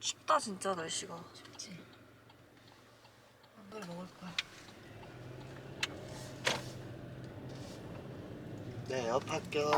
춥다 진짜 날씨가. 춥지. 이걸 먹을 거야. 네, 업 합격.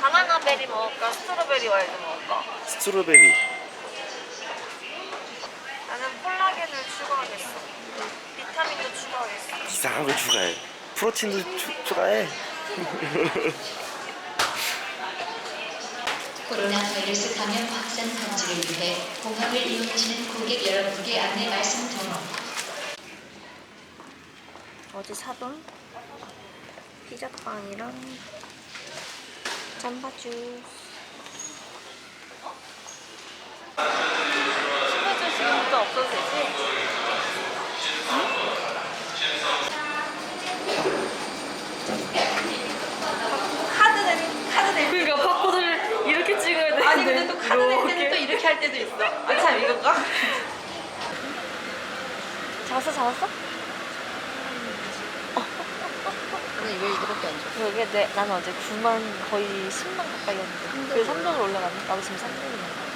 바나나 베리 먹을까? 스트로베리 와이드 먹을까? 스트로베리. 나는 콜라겐을 추가하겠어. 비타민도 추가하겠어. 이상한 걸 추가해. 프로틴도 추, 추가해. 코로나 바이러스 감염 확산 방지를 위해 공항을 이용하시는 고객 여러분께 안내 말씀 드립니다. 어제 사돈 피자빵이랑 잠바 주스. 신발 주스 지금부터 없어도 되지? 카드 내 카드 내 그러니까 바코드를 이렇게 찍어야 되는데 아니 근데 또 카드 낼 때는 또 이렇게 할 때도 있어. 아참 이건가? 잡았어 잡았어? 근데 왜 이거밖에 안 줘? 그게 내, 나는 어제 9만 거의 10만 가까이 했는데. 그래서 3등을 올라갔네. 나도 지금 3등이네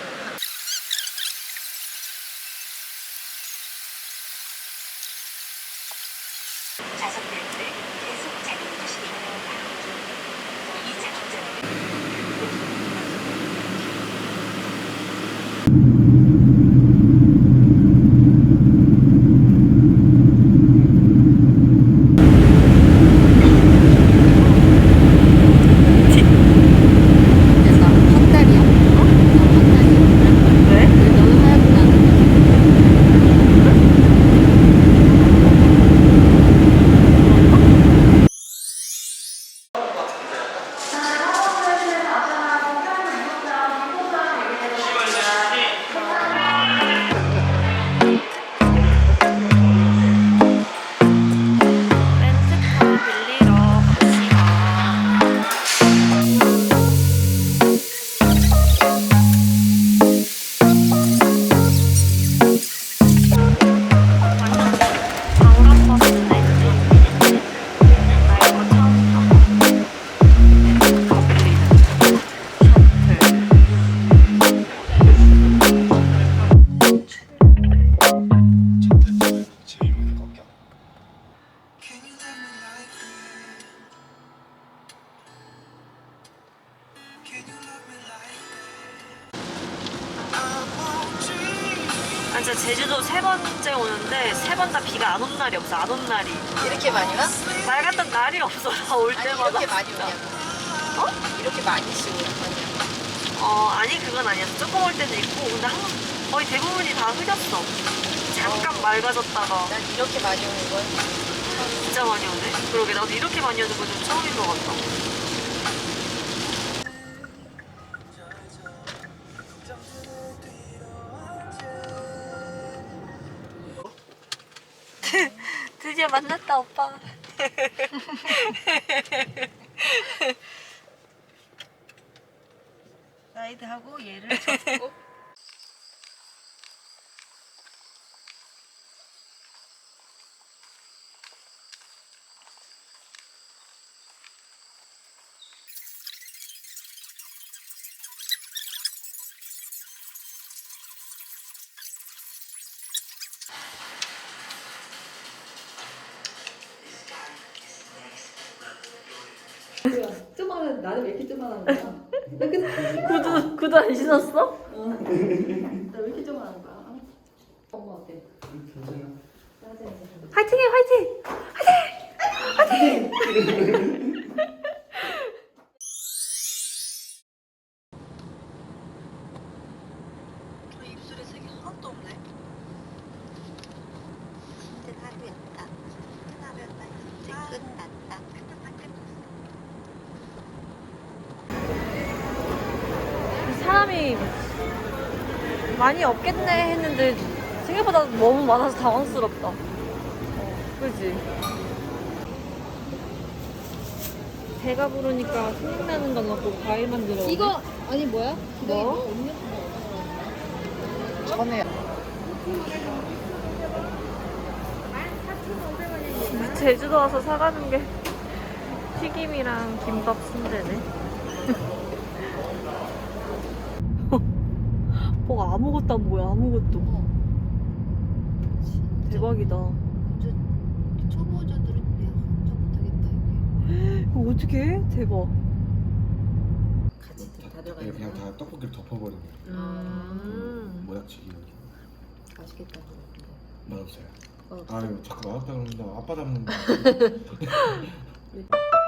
아 진짜 제주도 세 번째 오는데 세 번 다 비가 안 온 날이 없어 안 온 날이 이렇게 많이 와? 말 같던 날이 없어 다 올 아니 때마다 이렇게 많이 진짜. 오냐고. 어? 이렇게 많이 씩 오는 거냐? 어 아니 그건 아니었어 조금 올 때도 있고 근데 한, 거의 대부분이 다 흐렸어 잠깐 맑아졌다가 난 이렇게 많이 오는 건 진짜 많이 오네 그러게 나도 이렇게 많이 오는 건 좀 처음인 것 같다 드디어 만났다 오빠. 사이드하고 얘를 접고 쪼만한 나는 왜 이렇게 쪼만한 거야? 나 그래서 구두 구두 안 신었어? 나왜 이렇게 쪼만한 거야? 엄마 어때? 짜증. 화이팅해 화이팅 사람이 많이 없겠네 했는데 생각보다 너무 많아서 당황스럽다. 어, 그지? 배가 부르니까 생각나는 건 없고 과일 만 들어. 이거 아니 뭐야? 뭐? 천에 제주도 와서 사가는 게 튀김이랑 김밥 순대네. 뭐가 아무것도 안 보여, 아무것도. 대박이다. 초보자들은 내가 혼자 못하겠다 이게. 이거 어떻게 해? 대박. 같이 다 들어가 네, 그냥 다 떡볶이를 덮어버리는 거예요. 음. 모양치기 이렇게 맛있겠다. 맛없어요 어. 아유 자꾸 맛없다 그러는데 아빠 닮는다